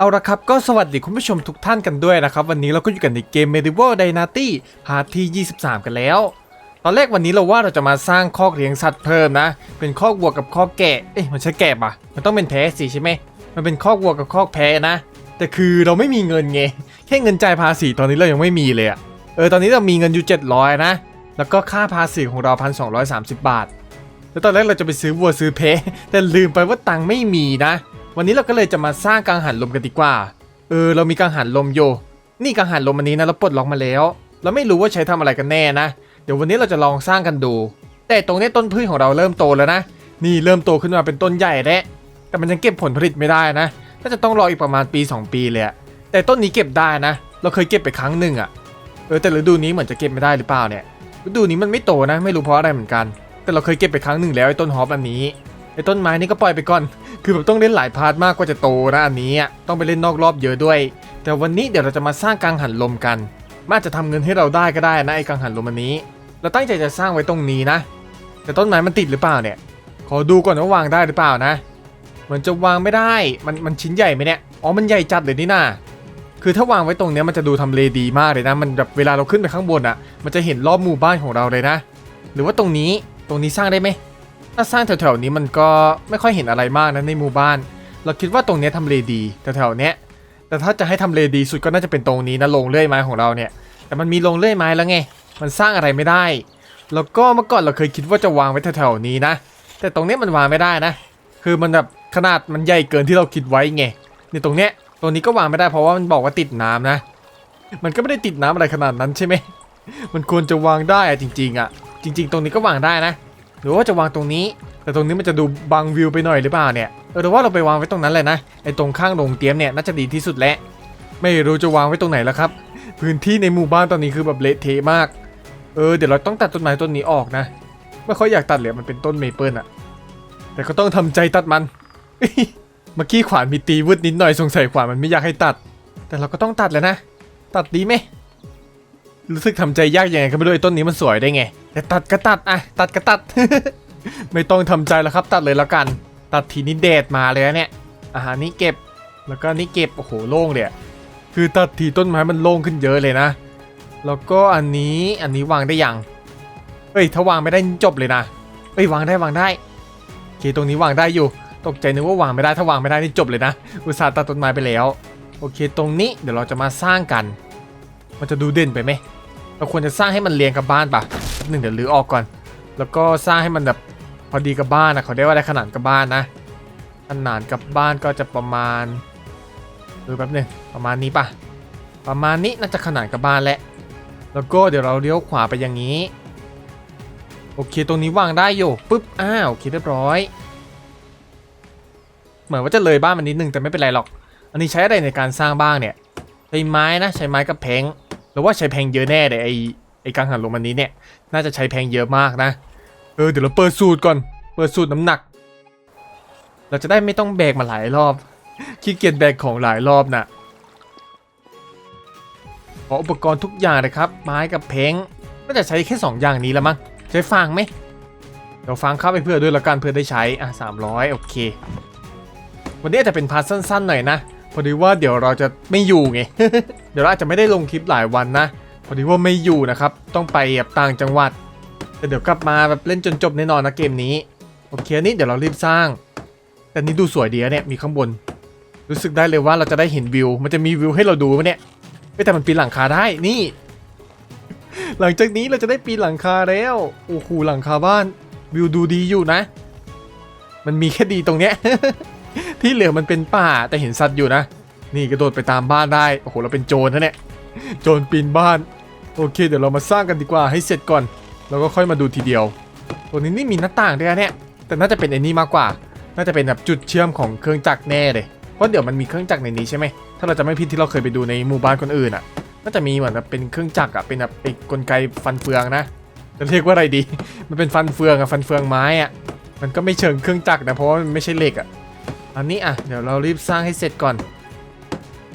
เอาละครับก็สวัสดีคุณผู้ชมทุกท่านกันด้วยนะครับ วันนี้เราก็อยู่กันในเกม Medieval Dynasty พาร์ทที่ 23 กันแล้ว ตอนแรกวันนี้เราว่าเราจะมาสร้างคอกเลี้ยงสัตว์เพิ่มนะ เป็นคอกวัวกับคอกแกะ เอ๊ะมันใช่แกะปะมันต้องเป็นแพะสิใช่ไหมมันเป็นคอกวัวกับคอกแพะนะ แต่คือเราไม่มีเงินไงแค่เงินจ่ายภาษีตอนนี้เรายังไม่มีเลยอะเออตอนนี้เรามีเงินอยู่ 700 นะ แล้วก็ค่าภาษีของเรา 1,230 บาท แล้วตอนแรกเราจะไปซื้อวัวซื้อเพะแต่ลืมไปว่าตังค์ไม่มีนะ วันนี้เราก็เลยจะมาสร้างกังหันลมกันดีกว่า เออ เรามีกังหันลมโย นี่กังหันลมอันนี้นะเราปลดล็อกมาแล้ว เราไม่รู้ว่าใช้ทำอะไรกันแน่นะ เดี๋ยววันนี้เราจะลองสร้างกันดู แต่ตรงนี้ต้นพืชของเราเริ่มโตแล้วนะ นี่เริ่มโตขึ้นมาเป็นต้นใหญ่แล้วแต่มันยังเก็บผลผลิตไม่ได้นะ น่าจะต้องรออีกประมาณปี 2 ปีเลยแต่ต้นนี้เก็บได้นะ เราเคยเก็บไปครั้งหนึ่งอะเออแต่ฤดูนี้เหมือนจะเก็บไม่ได้หรือเปล่าเนี่ยฤดูนี้มันไม่โตนะ ไม่รู้เพราะอะไรเหมือนกัน แต่เราเคยเก็บไปครั้งหนึ่งแล้วไอ้ต้นฮอปอันนี้ ไอ้ต้นไม้นี่ก็ปล่อยไปก่อน คือแบบต้องเล่นหลายพาร์ทมากกว่าจะโตนะอันนี้ต้องไปเล่นนอกรอบเยอะด้วย แต่วันนี้เดี๋ยวเราจะมาสร้างกังหันลมกันมันอาจจะทำเงินให้เราได้ก็ได้นะไอ้กังหันลมอันนี้ เราตั้งใจจะสร้างไว้ตรงนี้นะ แต่ต้นไม้มันติดหรือเปล่าเนี่ย ขอดูก่อนว่าวางได้หรือเปล่านะ เหมือนจะวางไม่ได้ มันมันชิ้นใหญ่ไหมเนี่ย อ๋อ มันใหญ่จัดเลยนี่นาคือถ้าวางไว้ตรงเนี้ยมันจะดูทำเลดีมากเลยนะ มันแบบเวลาเราขึ้นไปข้างบนอะ่ะ มันจะเห็นรอบหมู่บ้านของเราเลยนะ หรือว่าตรงนี้ ตรงนี้สร้างได้ไหม ถ้าสร้างแถวๆนี้มันก็ไม่ค่อยเห็นอะไรมากนะในหมู่บ้าน เราคิดว่าตรงนี้ทำเลดีแถวๆเนี้ยแต่ถ้าจะให้ทำเลดีสุดก็น่าจะเป็นตรงนี้นะลงเลื่อยไม้ของเราเนี่ย แต่มันมีลงเลื่อยไม้แล้วไง มันสร้างอะไรไม่ได้ แล้วก็เมื่อก่อนเราเคยคิดว่าจะวางไว้แถวๆนี้นะ แต่ตรงเนี้ยมันวางไม่ได้นะ คือมันแบบขนาดมันใหญ่เกินที่เราคิดไว้ไงนี่ตรงเนี้ยตรงนี้ก็วางไม่ได้เพราะว่ามันบอกว่าติดน้ำนะ มันก็ไม่ได้ติดน้ำอะไรขนาดนั้นใช่ไหม มันควรจะวางได้อะจริง ๆอะจริง ๆ ตรงนี้ก็วางได้นะ หรือว่าจะวางตรงนี้ แต่ตรงนี้มันจะดูบังวิวไปหน่อยหรือเปล่าเนี่ยเออหรือว่าเราไปวางไว้ตรงนั้นเลยนะไอ้ตรงข้างโรงเตรียมเนี่ยน่าจะดีที่สุดแล้วไม่รู้จะวางไว้ตรงไหนแล้วครับ พื้นที่ในหมู่บ้านตอนนี้คือแบบเละเทะมาก เออเดี๋ยวเราต้องตัดต้นไม้ต้นนี้ออกนะไม่ค่อยอยากตัดเลยมันเป็นต้นเมเปิลอะแต่ก็ต้องทำใจตัดมันเมื่อกี้ขวานมีตีวืดนิดหน่อยสงสัยขวานมันไม่อยากให้ตัด แต่เราก็ต้องตัดแล้วนะ ตัดดีไหม รู้สึกทำใจยากยังไงก็ไม่รู้ไอ้ต้นนี้มันสวยได้ไง แต่ตัดก็ตัดอะตัดก็ตัด ไม่ต้องทำใจแล้วครับ ตัดเลยแล้วกัน ตัดทีนี้เดดมาเลยนะเนี่ยอาหารนี้เก็บแล้วก็นี่เก็บโอ้โหโล่งเลยคือตัดทีต้นไม้มันโล่งขึ้นเยอะเลยนะ แล้วก็อันนี้อันนี้วางได้ยังเอ้ยถ้าวางไม่ได้จบเลยนะเอ้ยวางได้วางได้โอเคตรงนี้วางได้อยู่ ตกใจนึกว่าวางไม่ได้ถ้าวางไม่ได้นี่จบเลยนะ อุตส่าห์ตัดต้นไม้ไปแล้ว โอเคตรงนี้เดี๋ยวเราจะมาสร้างกัน มันจะดูเด่นไปไหม เราควรจะสร้างให้มันเรียงกับบ้านปะหนึ่งเดี๋ยวรื้อออกก่อน แล้วก็สร้างให้มันแบบพอดีกับบ้านนะเขาได้ว่าได้ขนาดกับบ้านนะ ขนาดกับบ้านก็จะประมาณเออแป๊บหนึงประมาณนี้ปะประมาณนี้น่าจะขนาดกับบ้านแหละแล้วก็เดี๋ยวเราเลี้ยวขวาไปอย่างนี้ โอเคตรงนี้วางได้อยู่ปุ๊บอ้าวโอเคเรียบร้อย เหมือนว่าจะเลยบ้านมันนิดนึงแต่ไม่เป็นไรหรอก อันนี้ใช้อะไรในการสร้างบ้างเนี่ยใช้ไม้นะใช้ไม้กับแพง หรือว่าใช้แพงเยอะแน่เลยไอไอกังหันลมอันนี้เนี่ยน่าจะใช้แพงเยอะมากนะเออเดี๋ยวเราเปิดสูตรก่อน เปิดสูตรน้ำหนัก เราจะได้ไม่ต้องแบกมาหลายรอบขี้เกียจแบกของหลายรอบน่ะขออุปกรณ์ทุกอย่างเลยครับ ไม้กับเพงก็จะใช้แค่ 2 อย่างนี้แล้วมั้งใช้ฟางไหมเดี๋ยวฟางเข้าไปเพื่อด้วยละกันเพื่อได้ใช้อะ300 โอเค วันนี้อาจจะเป็นพาร์ทสั้นๆหน่อยนะ อดีว่าเดี๋ยวเราจะไม่อยู่ไง เดี๋ยวเราอาจจะไม่ได้ลงคลิปหลายวันนะ พอดีว่าไม่อยู่นะครับ ต้องไปแบบต่างจังหวัด แต่เดี๋ยวกลับมาแบบเล่นจนจบแน่นอนนะเกมนี้ โอเคอันนี้เดี๋ยวเรารีบสร้าง แต่นี่ดูสวยดีนะเนี่ย มีข้างบน รู้สึกได้เลยว่าเราจะได้เห็นวิว มันจะมีวิวให้เราดูไหมเนี่ยไม่แต่มันปีนหลังคาได้ นี่ หลังจากนี้เราจะได้ปีนหลังคาแล้ว โอ้โห หลังคาบ้าน วิวดูดีอยู่นะ มันมีแค่ดีตรงเนี้ย ที่เหลือมันเป็นป่าแต่เห็นสัตว์อยู่นะ นี่กระโดดไปตามบ้านได้ โอ้โห เราเป็นโจรนะเนี่ย โจรปีนบ้าน โอเค เดี๋ยวเรามาสร้างกันดีกว่าให้เสร็จก่อน แล้วก็ค่อยมาดูทีเดียว ตัวนี้นี่มีหน้าต่างด้วยนะเนี่ย แต่น่าจะเป็นไอ้นี่มากกว่า น่าจะเป็นแบบจุดเชื่อมของเครื่องจักรแน่เลย เพราะเดี๋ยวมันมีเครื่องจักรในนี้ใช่ไหม ถ้าเราจะไม่ผิดที่เราเคยไปดูในหมู่บ้านคนอื่นอะ น่าจะมีเหมือนแบบเป็นเครื่องจักรอะ เป็นแบบไอ้กลไกฟันเฟืองนะจะเรียกว่าอะไรดี มันเป็นฟันเฟืองอะฟันเฟืองไม้อะมันก็ไม่เชิงเครื่องจักรนะเพราะว่ามันไม่ใช่เหล็กอะ อันนี้อะเดี๋ยวเรารีบสร้างให้เสร็จก่อน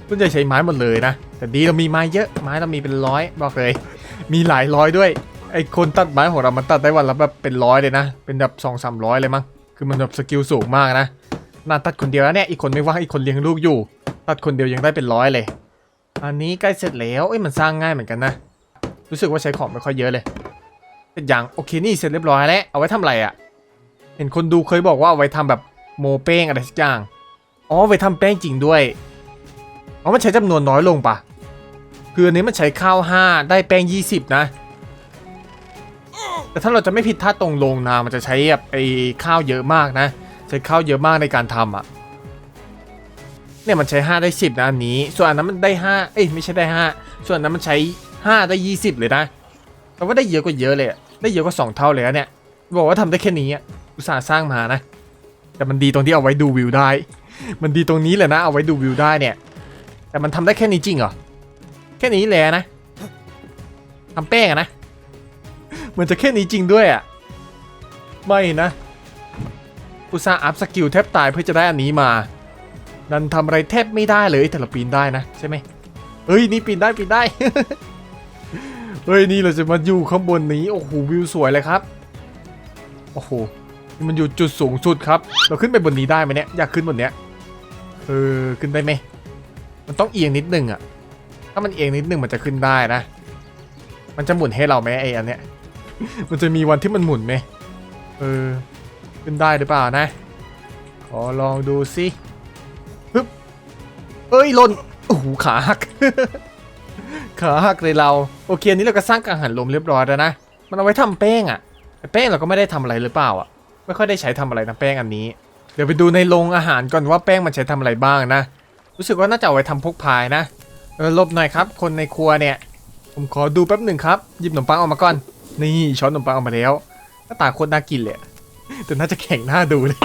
ส่วนใหญ่ใช้ไม้หมดเลยนะ แต่ดีเรามีไม้เยอะไม้เรามีเป็นร้อยบอกเลย มีหลายร้อยด้วยไอ้คนตัดไม้ของเรามันตัดได้วันละแบบเป็นร้อยเลยนะ เป็นแบบสองสามร้อยเลยมั้งคือมันแบบสกิลสูงมากนะนาตัดคนเดียวแล้วเนี่ยอีกคนไม่ว่างอีกคนเลี้ยงลูกอยู่ ตัดคนเดียวยังได้เป็นร้อยเลย อันนี้ใกล้เสร็จแล้วเอ้ยมันสร้างง่ายเหมือนกันนะ รู้สึกว่าใช้ของไม่ค่อยเยอะเลยเสร็จยังโอเคนี่เสร็จเรียบร้อยแล้วเอาไว้ทำอะไรอะ่ะ เห็นคนดูเคยบอกว่าเอาไว้ทำแบบ โมเป้งอะไรสักอย่าง อ๋อไว้ทำแป้งจริงด้วย อ๋อ มันใช้จำนวนน้อยลงปะคืออันนี้มันใช้ข้าว 5 ได้แป้ง 20 นะ แต่ถ้าเราจะไม่ผิดถ้าตรงลงนา มันจะใช้แบบไอ้ข้าวเยอะมากนะ ใช้ข้าวเยอะมากในการทำอะ เนี่ยมันใช้ 5 ได้ 10 นะอันนี้ ส่วนอันนั้นมันได้ 5 เอ้ยไม่ใช่ได้ 5 ส่วนอันนั้นมันใช้ 5 ได้ 20 เลยนะแปลว่าได้เยอะกว่าเยอะเลย ได้เยอะกว่า 2 เท่าเลยอะเนี่ย บอกว่าทำได้แค่นี้อะอุตส่าห์สร้างมานะ แต่มันดีตรงที่เอาไว้ดูวิวได้ มันดีตรงนี้แหละนะเอาไว้ดูวิวได้เนี่ย แต่มันทำได้แค่นี้จริงเหรอ แค่นี้แหละนะทำแป้งอะนะ มันจะแค่นี้จริงด้วยอะไม่นะ อุตส่าห์อัพสกิลแทบตายเพื่อจะได้อันนี้มา นันทำอะไรแทบไม่ได้เลยแต่เราปีนได้นะใช่ไหมเฮ้ยนี่ปีนได้ปีนได้ เฮ้ยนี่เราจะมาอยู่ข้างบนนี้โอ้โหวิวสวยเลยครับ โอ้โห มันอยู่จุดสูงสุดครับ เราขึ้นไปบนนี้ได้ไหมเนี่ย อยากขึ้นบนเนี้ย เออ ขึ้นได้ไหม มันต้องเอียงนิดนึงอะถ้ามันเอียงนิดนึงมันจะขึ้นได้นะ มันจะหมุนให้เราไหมไอ้อันเนี้ย มันจะมีวันที่มันหมุนไหม เออ ขึ้นได้หรือเปล่านะ ขอลองดูสิฮึบเอ้ยหล่น โอ้โห ขาหัก ขาหักเลยเรา โอเคอันนี้เราก็สร้างกังหันลมเรียบร้อยแล้วนะ มันเอาไว้ทำแป้งอะแต่แป้งเราก็ไม่ได้ทำอะไรหรือเปล่าอะ ไม่ค่อยได้ใช้ทำอะไรนะแป้งอันนี้ เดี๋ยวไปดูในโรงอาหารก่อนว่าแป้งมันใช้ทำอะไรบ้างนะ รู้สึกว่าน่าจะเอาไว้ทำพกพายนะเออลบหน่อยครับ คนในครัวเนี่ย ผมขอดูแป๊บหนึ่งครับหยิบขนมปังออกมาก่อน นี่ช้อนขนมปังออกมาแล้วหน้าตาโคตรน่ากินเลยแต่น่าจะแข็งหน้าดูเลย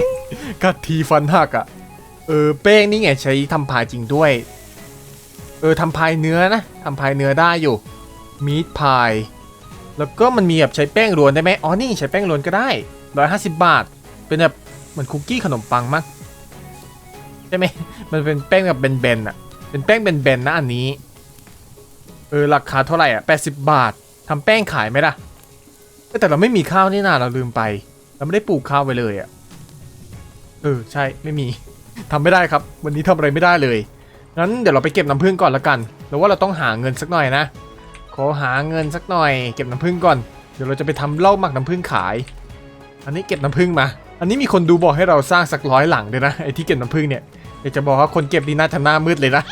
กัดทีฟันหักอะเออแป้งนี่ไงใช้ทำพายจริงด้วยเออทำพายเนื้อนะทำพายเนื้อได้อยู่มีดพาย แล้วก็มันมีแบบใช้แป้งรวนได้ไหมอ๋อนี่ใช้แป้งรวนก็ได้ ร้อยห้าสิบบาท เป็นแบบเหมือนคุกกี้ขนมปังมั้งใช่ไหมมันเป็นแป้งแบบเบนๆอะเป็นแป้งเบนๆนะอันนี้ เออราคาเท่าไหร่อะ 80 บาททำแป้งขายไหมล่ะ แต่เราไม่มีข้าวนี่นาเราลืมไป เราไม่ได้ปลูกข้าวไว้เลยอะ เออใช่ไม่มีทำไม่ได้ครับ วันนี้ทำอะไรไม่ได้เลยงั้นเดี๋ยวเราไปเก็บน้ำผึ้งก่อนละกันแล้วว่าเราต้องหาเงินสักหน่อยนะ ขอหาเงินสักหน่อย เก็บน้ำผึ้งก่อน เดี๋ยวเราจะไปทำเหล้าหมักน้ำผึ้งขาย อันนี้เก็บน้ำผึ้งมา อันนี้มีคนดูบอกให้เราสร้างสักร้อยหลังเลยนะไอ้ที่เก็บน้ำผึ้งเนี่ยอยากจะบอกว่าคนเก็บดีน่าจะหน้ามืดเลยนะ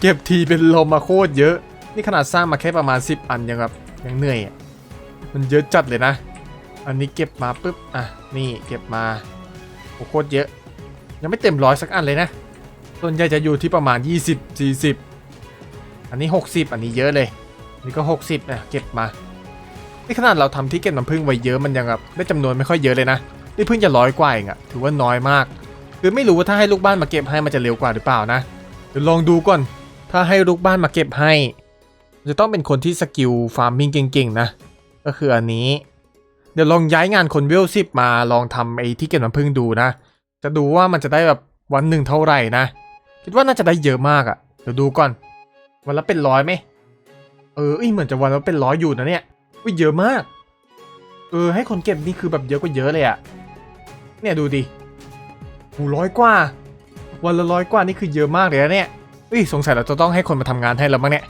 เก็บทีเป็นลมมาโคตรเยอะ นี่ขนาดสร้างมาแค่ประมาณ 10 อันยังแบบยังเหนื่อยอะมันเยอะจัดเลยนะ อันนี้เก็บมาปุ๊บ อะ นี่เก็บมาโอ้โคตรเยอะ ยังไม่เต็มร้อยสักอันเลยนะ ส่วนใหญ่จะอยู่ที่ประมาณ 20 40 อันนี้ 60 อันนี้เยอะเลย นี่ก็ 60นะเก็บมา นี่ขนาดเราทำที่เก็บน้ำผึ้งไว้เยอะมันยังแบบได้จำนวนไม่ค่อยเยอะเลยนะ นี่เพิ่งจะร้อยกว่าเองอะถือว่าน้อยมาก คือไม่รู้ว่าถ้าให้ลูกบ้านมาเก็บให้มันจะเร็วกว่าหรือเปล่านะเดี๋ยวลองดูก่อน ถ้าให้ลูกบ้านมาเก็บให้ จะต้องเป็นคนที่สกิลฟาร์มมิ่งเก่งๆนะ ก็คืออันนี้ เดี๋ยวลองย้ายงานคนเวลสิบมาลองทำไอ้ที่เก็บน้ำผึ้งดูนะ จะดูว่ามันจะได้แบบวันหนึ่งเท่าไหร่นะ คิดว่าน่าจะได้เยอะมากอะ่ะ เดี๋ยวดูก่อน วันละเป็นร้อยไหม เอออ้ยเหมือนจะวันละเป็นร้อยอยู่นะเนี่ย อุ้ยเยอะมาก เออ ให้คนเก็บนี่คือแบบเยอะกว่าเยอะเลยอะเนี่ยดูดิหูร้อยกว่า วันละร้อยกว่านี่คือเยอะมากเลยนะเนี่ยเอ้ยสงสัยเราจะต้องให้คนมาทำงานให้แล้วมั้งเนี่ย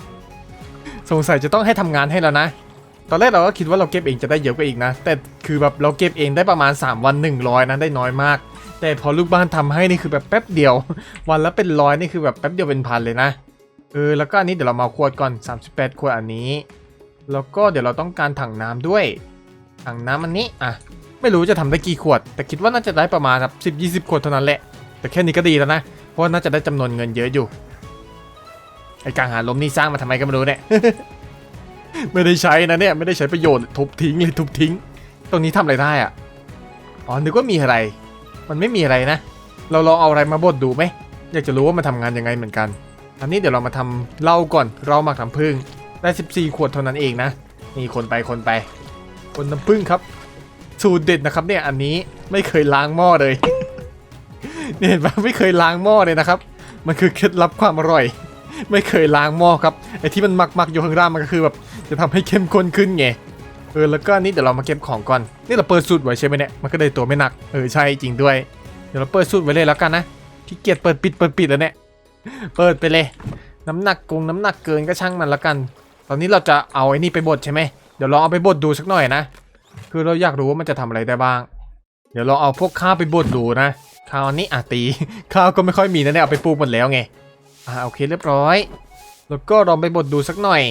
สงสัยจะต้องให้ทำงานให้แล้วนะ ตอนแรกเราก็คิดว่าเราเก็บเองจะได้เยอะกว่าอีกนะ แต่คือแบบเราเก็บเองได้ประมาณ 3 วัน 100นะได้น้อยมาก แต่พอลูกบ้านทำให้นี่คือแบบแป๊บเดียว วันละเป็นร้อยนี่คือแบบแป๊บเดียวเป็นพันเลยนะ เออแล้วก็อันนี้เดี๋ยวเรามาขวดก่อน 38ขวดอันนี้ แล้วก็เดี๋ยวเราต้องการถังน้ำด้วย ถังน้ำอันนี้อะไม่รู้จะทำได้กี่ขวด แต่คิดว่าน่าจะได้ประมาณครับ10 20ขวดเท่านั้นแหละ แต่แค่นี้ก็ดีแล้วนะ เพราะว่าน่าจะได้จำนวนเงินเยอะอยู่ ไอการหาลมนี่สร้างมาทำไมก็ไม่รู้เนี่ย ไม่ได้ใช้นะเนี่ยไม่ได้ใช้ประโยชน์ทุบทิ้งเลยทุบทิ้ง ตรงนี้ทำอะไรได้อะ อ๋อนึกว่ามีอะไร มันไม่มีอะไรนะ เราลองเอาอะไรมาบดดูไหม อยากจะรู้ว่ามันทำงานยังไงเหมือนกัน อันนี้เดี๋ยวเรามาทำเหล้าก่อน เราหมักน้ำผึ้ง ได้ 14 ขวดเท่านั้นเองนะ นี่คนไปคนไป คนน้ำผึ้งครับ สูตรเด็ดนะครับเนี่ยอันนี้ไม่เคยล้างหม้อเลย เนี่ยเห็นปะไม่เคยล้างหม้อเลยนะครับ มันคือเคล็ดลับความอร่อย ไม่เคยล้างหม้อครับไอที่มันหมักๆอยู่ข้างล่างมันก็คือแบบจะทำให้เข้มข้นขึ้นไงเออแล้วก็นนี้เดี๋ยวเรามาเก็บของก่อนนี่เราเปิดสูตรไว้ใช่ไหมเนี่ยมันก็เลยตัวไม่หนักเออใช่จริงด้วย เดี๋ยวเราเปิดสูตรไว้เลยแล้วกันนะขี้เกียจเปิดปิดเปิดปิดแล้วเนี่ยเปิดไปเลย น้ำหนักกงน้ำหนักเกินก็ช่างมันละกัน อนนี้เราจะเอาไอ้นี่ไปบดใช่ไหมเดี๋ยวลองเอาไปบดดูสักหน่อยนะ คือเราอยากรู้ว่ามันจะทำอะไรได้บ้าง เดี๋ยวเราเอาพวกข้าวไปบดดูนะ ข้าวอันนี้อะตี ข้าวก็ไม่ค่อยมีนะเนี่ยเอาไปปลูกหมดแล้วไง อ่าโอเคเรียบร้อย แล้วก็ลองไปบดดูสักหน่อย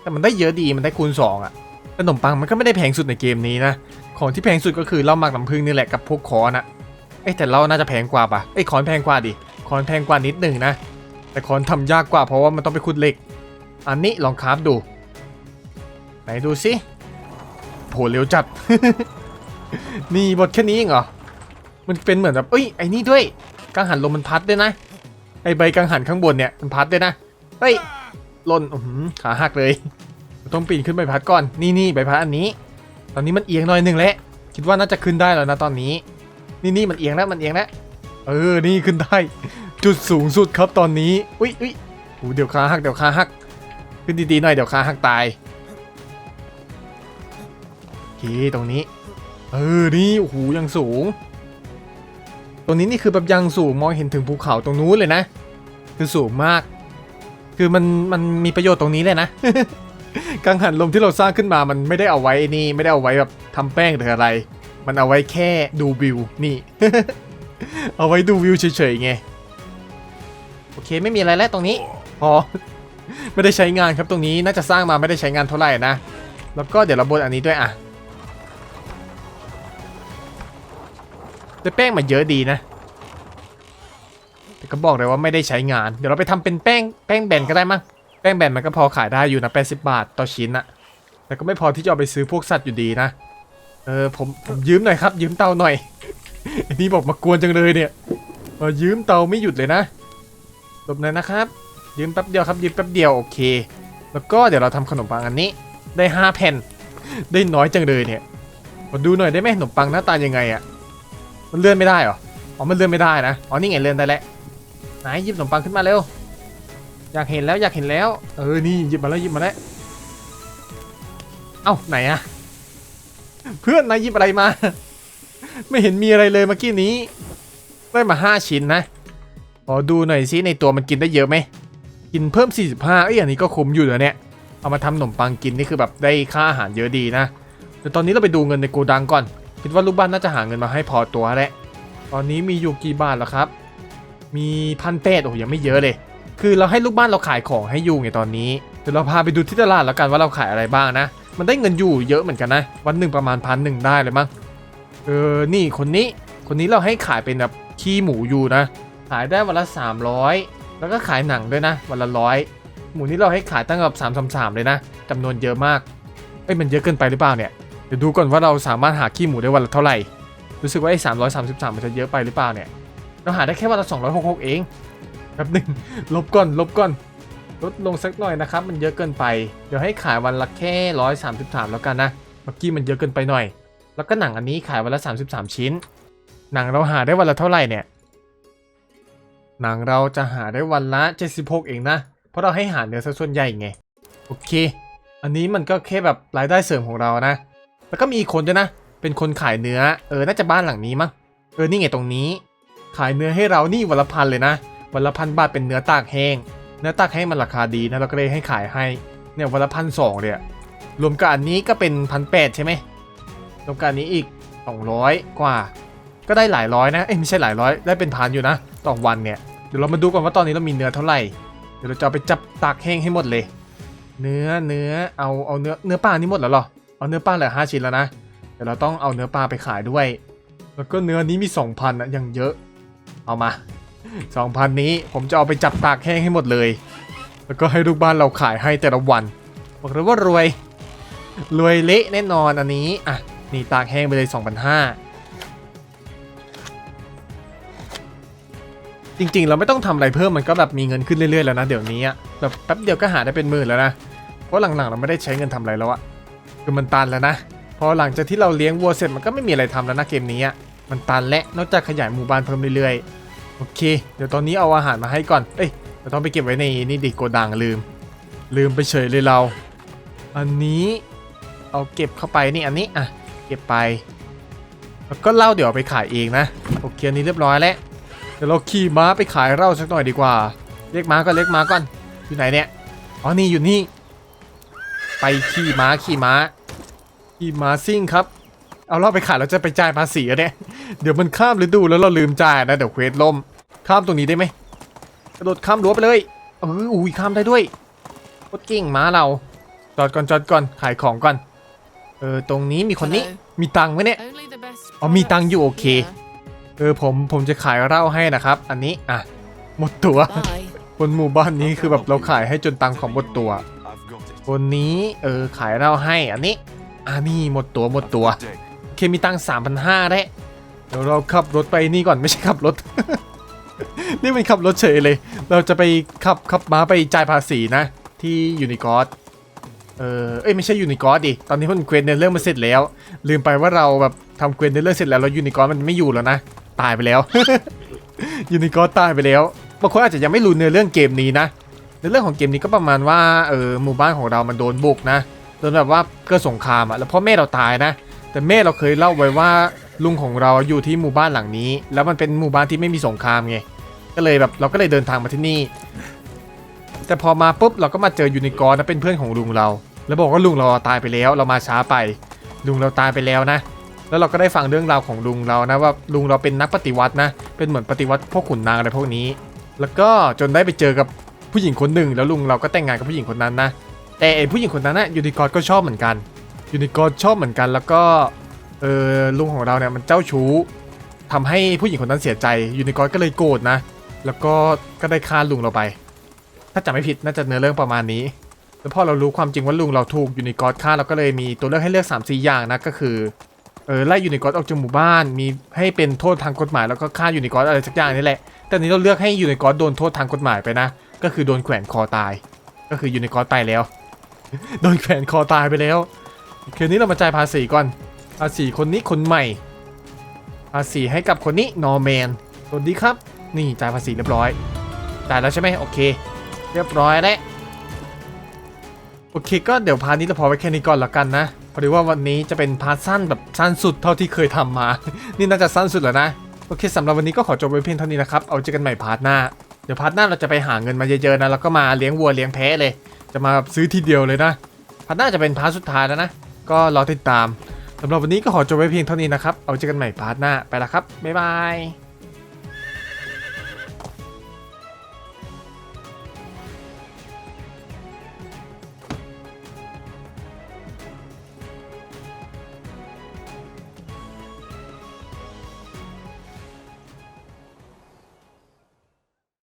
แต่มันได้เยอะดีมันได้คูณสองอะขนมปังมันก็ไม่ได้แพงสุดในเกมนี้นะ ของที่แพงสุดก็คือเหล้าหมักน้ำผึ้งนี่แหละกับพวกคอนอะเอ้ยแต่เหล้าน่าจะแพงกว่าปะเอ้ยคอนแพงกว่าดิคอนแพงกว่านิดหนึ่งนะ แต่คอนทำยากกว่าเพราะว่ามันต้องไปขุดเหล็ก อันนี้ลองคราฟดู ไหนดูสิโหเร็วจัด นี่บทแค่นี้เองเหรอ มันเป็นเหมือนแบบเอ้ยไอ้นี่ด้วย กังหันลมมันพัดด้วยนะ ไอใบกังหันข้างบนเนี่ยมันพัดด้วยนะ เฮ้ยหล่นขาหักเลย ต้องปีนขึ้นใบพัดก่อน นี่นี่ใบพัดอันนี้ ตอนนี้มันเอียงหน่อยหนึ่งแล้ว คิดว่าน่าจะขึ้นได้แล้วนะตอนนี้ นี่นี่มันเอียงแล้วมันเอียงแล้ว เออ นี่ขึ้นได้ จุดสูงสุดครับตอนนี้ อุ้ยอุ้ยโอ้เดี๋ยวขาหักเดี๋ยวขาหัก ขึ้นดีๆหน่อยเดี๋ยวขาหักตายโอเคตรงนี้ เออ นี่โอ้โหยังสูง ตรงนี้นี่คือแบบยังสูงมองเห็นถึงภูเขาตรงนู้นเลยนะ คือสูงมาก คือมันมันมีประโยชน์ตรงนี้เลยนะกังหันลมที่เราสร้างขึ้นมามันไม่ได้เอาไว้นี่ไม่ได้เอาไว้แบบทำแป้งหรืออะไร มันเอาไว้แค่ดูวิวนี่ เอาไว้ดูวิวเฉยๆไง โอเคไม่มีอะไรแล้วตรงนี้พอ ไม่ได้ใช้งานครับตรงนี้น่าจะสร้างมาไม่ได้ใช้งานเท่าไหร่นะ แล้วก็เดี๋ยวเราบดอันนี้ด้วยอะได้แป้งมาเยอะดีนะแต่ก็บอกเลยว่าไม่ได้ใช้งาน เดี๋ยวเราไปทำเป็นแป้งแป้งแบนก็ได้มั้งแป้งแบนมันก็พอขายได้อยู่นะ80บาทต่อชิ้นอะแต่ก็ไม่พอที่จะเอาไปซื้อพวกสัตว์อยู่ดีนะเออผมผมยืมหน่อยครับ ยืมเตาหน่อยไอ้นี่บอกมากวนจังเลยเนี่ยมายืมเตาไม่หยุดเลยนะหลบหน่อยนะครับ ยืมแป๊บเดียวครับยืมแป๊บเดียวโอเค แล้วก็เดี๋ยวเราทำขนมปังอันนี้ได้ห้าแผ่นได้น้อยจังเลยเนี่ยมาดูหน่อยได้ไหมขนมปังหน้าตายังไงอะมันเลื่อนไม่ได้เหรออ๋อมันเลื่อนไม่ได้นะอ๋อนี่ไงเลื่อนได้แล้วไหนหยิบขนมปังขึ้นมาเร็วอยากเห็นแล้วอยากเห็นแล้วเออนี่หยิบมาแล้วหยิบมาแล้วเอ้าไหนอะเพื่อนนายหยิบอะไรมา ไม่เห็นมีอะไรเลยเมื่อกี้นี้ได้มาห้าชิ้นนะขอดูหน่อยซิในตัวมันกินได้เยอะไหม กินเพิ่ม 45เอ้ยอันนี้ก็คุ้มอยู่นะเนี่ย เอามาทำขนมปังกินนี่คือแบบได้ค่าอาหารเยอะดีนะเดี๋ยวตอนนี้เราไปดูเงินในโกดังก่อน คิดว่าลูกบ้านน่าจะหาเงินมาให้พอตัวแล้วตอนนี้มีอยู่กี่บาทแล้วครับ มีพันแปดโอ้ยังไม่เยอะเลย คือเราให้ลูกบ้านเราขายของให้อยู่ไงตอนนี้ เดี๋ยวเราพาไปดูที่ตลาดแล้วกันว่าเราขายอะไรบ้างนะ มันได้เงินอยู่เยอะเหมือนกันนะ วันหนึ่งประมาณพันหนึ่งได้เลยมั้ง เออ นี่คนนี้ คนนี้เราให้ขายเป็นแบบขี้หมูอยู่นะ ขายได้วันละ300 แล้วก็ขายหนังด้วยนะ วันละร้อยหมูนี้เราให้ขายตั้งแบบสามสามสามเลยนะจำนวนเยอะมากเอ้ยมันเยอะเกินไปหรือเปล่าเนี่ยเดี๋ยวดูก่อนว่าเราสามารถหาขี้หมูได้วันละเท่าไหร่รู้สึกว่าไอ้สามร้อยสามสิบสามมันจะเยอะไปหรือเปล่าเนี่ย เราหาได้แค่วันละสองร้อยหกหกเองแป๊บหนึ่งลบก่อนลบก่อนลดลงสักหน่อยนะครับ มันเยอะเกินไป เดี๋ยวให้ขายวันละแค่ร้อยสามสิบสามแล้วกันนะเมื่อกี้มันเยอะเกินไปหน่อย แล้วก็หนังอันนี้ขายวันละสามสิบสามชิ้น หนังเราหาได้วันละเท่าไหร่เนี่ย หนังเราจะหาได้วันละ 76 เองนะ เพราะเราให้หาเนื้อซะส่วนใหญ่ไง โอเค อันนี้มันก็แค่แบบรายได้เสริมของเรานะ แล้วก็มีคนด้วยนะ เป็นคนขายเนื้อ เออ น่าจะบ้านหลังนี้มั้ง เออ นี่ไงตรงนี้ ขายเนื้อให้เรา นี่วันละพันเลยนะ วันละพันบาทเป็นเนื้อตากแห้ง เนื้อตากแห้งมันราคาดีนะ เราก็เลยให้ขายให้ เนี่ยวันละพันสองเลยรวมกับอันนี้ก็เป็นพันแปดใช่ไหมรวมกับอันนี้อีก 200 กว่า ก็ได้หลายร้อยนะ เอ้ยไม่ใช่หลายร้อย ได้เป็นพันอยู่นะ ต่อวันเนี่ย เดี๋ยวเรามาดูก่อนว่าตอนนี้เรามีเนื้อเท่าไหร่ เดี๋ยวเราจะเอาไปจับตากแห้งให้หมดเลย เนื้อเนื้อเอาเอาเนื้อเนื้อปลานี่หมดแล้วหรอ เอาเนื้อปลาเหลือห้าชิ้นแล้วนะ เดี๋ยวเราต้องเอาเนื้อปลาไปขายด้วย แล้วก็เนื้อนี้มี2,000นะยังเยอะ เอามา2,000นี้ผมจะเอาไปจับตากแห้งให้หมดเลย แล้วก็ให้ลูกบ้านเราขายให้แต่ละวัน บอกเลยว่ารวย รวยเละแน่นอนอันนี้ อะ นี่ตากแห้งไปเลย2,500 จริงๆ เราไม่ต้องทำอะไรเพิ่มมันก็แบบมีเงินขึ้นเรื่อยๆแล้วนะเดี๋ยวนี้แบบแป๊บเดียวก็หาได้เป็นหมื่นแล้วนะเพราะหลังๆเราไม่ได้ใช้เงินทำอะไรแล้วอะคือมันตันแล้วนะพอหลังจากที่เราเลี้ยงวัวเสร็จมันก็ไม่มีอะไรทำแล้วนะเกมนี้อะมันตันและนอกจากขยายหมู่บ้านเพิ่มเรื่อยๆโอเค เดี๋ยวตอนนี้เอาอาหารมาให้ก่อนเอ้ยเราต้องไปเก็บไว้ในนี่ดิโกดังลืม ลืมไปเฉยเลยเรา อันนี้เอาเก็บเข้าไปนี่อันนี้อะเก็บไปแล้วก็เหล้าเดี๋ยวไปขายเองนะโอเคอันนี้เรียบร้อยแล้ว เดี๋ยวเราขี่ม้าไปขายเหล้าสักหน่อยดีกว่า เรียกม้าก่อนเรียกม้าก่อน อยู่ไหนเนี่ย อ๋อ นี่อยู่นี่ ไปขี่ม้าขี่ม้า ขี่ม้าซิ่งครับ เอาเราไปขายเราจะไปจ่ายภาษีอะเนี่ย เดี๋ยวมันข้ามฤดูแล้วเราลืมจ่ายนะเดี๋ยวเควสล่ม ข้ามตรงนี้ได้ไหมกระโดดข้ามรั้วไปเลยเอออุ้ยข้ามได้ด้วยโคตรเก่งม้าเรา จอดก่อนจอดก่อนขายของก่อน เออตรงนี้มีคนนี้ Hello. มีตังค์ไหมเนี่ย Only the best อ๋อมีตังค์อยู่โอ products เค เออผมผมจะขายเหล้าให้นะครับ อันนี้อะหมดตัว here. Bye. คนหมู่บ้านนี้คือแบบเราขายให้จนตังค์ของหมดตัว I've got it. คนนี้เออขายเหล้าให้อันนี้อ่านี่หมดตัวหมดตัว Day. โอเคมีตังค์สามพันห้าได้เดี๋ยวเราขับรถไปนี่ก่อนไม่ใช่ขับรถ นี่มันขับรถเฉยเลย เราจะไปขับขับม้าไปจ่ายภาษีนะ ที่ยูนิคอร์สเออเอ้ยไม่ใช่ยูนิคอร์สดิ ตอนนี้มันเกวนเนเรื่องมาเสร็จแล้ว ลืมไปว่าเราแบบทำเกวนเนเรื่องเสร็จแล้วแล้วยูนิคอร์สมันไม่อยู่แล้วนะ ตายไปแล้วยูนิคอร์ตายไปแล้วบางคนอาจจะยังไม่รู้เนื้อเรื่องเกมนี้นะในเรื่องของเกมนี้ก็ประมาณว่าเออหมู่บ้านของเรามันโดนบุกนะโดนแบบว่าเกิดสงครามอะแล้วพ่อแม่เราตายนะ แต่แม่เราเคยเล่าไว้ว่าลุงของเราอยู่ที่หมู่บ้านหลังนี้ แล้วมันเป็นหมู่บ้านที่ไม่มีสงครามไงก็เลยแบบเราก็เลยเดินทางมาที่นี่ แต่พอมาปุ๊บเราก็มาเจอยูนิคอร์นนะเป็นเพื่อนของลุงเรา แล้วบอกว่าลุงเราตายไปแล้ว เรามาช้าไป ลุงเราตายไปแล้วนะ แล้วเราก็ได้ฟังเรื่องราวของลุงเรานะว่าลุงเราเป็นนักปฏิวัตินะ เป็นเหมือนปฏิวัติพวกขุนนางอะไรพวกนี้ แล้วก็จนได้ไปเจอกับผู้หญิงคนหนึ่ง แล้วลุงเราก็แต่งงานกับผู้หญิงคนนั้นนะ แต่ไอ้ผู้หญิงคนนั้นนะยูนิคอร์นก็ชอบเหมือนกันยูนิคอร์นชอบเหมือนกันแล้วก็เออลุงของเราเนี่ยมันเจ้าชู้ทำให้ผู้หญิงคนนั้นเสียใจยูนิคอร์นก็เลยโกรธนะ แล้วก็ก็ได้ฆ่าลุงเราไป ถ้าจำไม่ผิดน่าจะเนื้อเรื่องประมาณนี้แล้วพอเรารู้ความจริงว่าลุงเราถูกยูนิคอร์นฆ่าเราก็เลยมีตัวเลือกให้เลือก3 4อย่างนะก็คือ เออไล่ยูนิคอร์ออกจากหมู่บ้าน มีให้เป็นโทษทางกฎหมายแล้วก็ฆ่ายูนิคอร์อะไรสักอย่างนี่แหละ แต่นี้เราเลือกให้ยูนิคอร์โดนโทษทางกฎหมายไปนะ ก็คือโดนแขวนคอตาย ก็คือยูนิคอร์นไปแล้ว โดนแขวนคอตายไปแล้วคืนนี้เรามาจ่ายภาษีก่อน ภาษีคนนี้คนใหม่ ภาษีให้กับคนนี้นอร์แมนสวัสดีครับ นี่จ่ายภาษีเรียบร้อย จ่ายแล้วใช่ไหมโอเค เรียบร้อยแล้วโอเคก็เดี๋ยวพาร์ทนี้เราพอไว้แค่นี้ก่อนละกันนะ พอดีว่าวันนี้จะเป็นพาร์ทสั้นแบบสั้นสุดเท่าที่เคยทำมา นี่น่าจะสั้นสุดแล้วนะ โอเคสำหรับวันนี้ก็ขอจบไว้เพียงเท่านี้นะครับ เอาเจอกันใหม่พาร์ทหน้า เดี๋ยวพาร์ทหน้าเราจะไปหาเงินมาเยอะๆนะ แล้วก็มาเลี้ยงวัวเลี้ยงแพะเลย จะมาซื้อทีเดียวเลยนะ พาร์ทหน้าจะเป็นพาร์ทสุดท้ายแล้วนะ ก็รอติดตามสำหรับวันนี้ก็ขอจบไว้เพียงเท่านี้นะครับ เอาเจอกันใหม่พาร์ทหน้า ไปละครับ บ๊ายบาย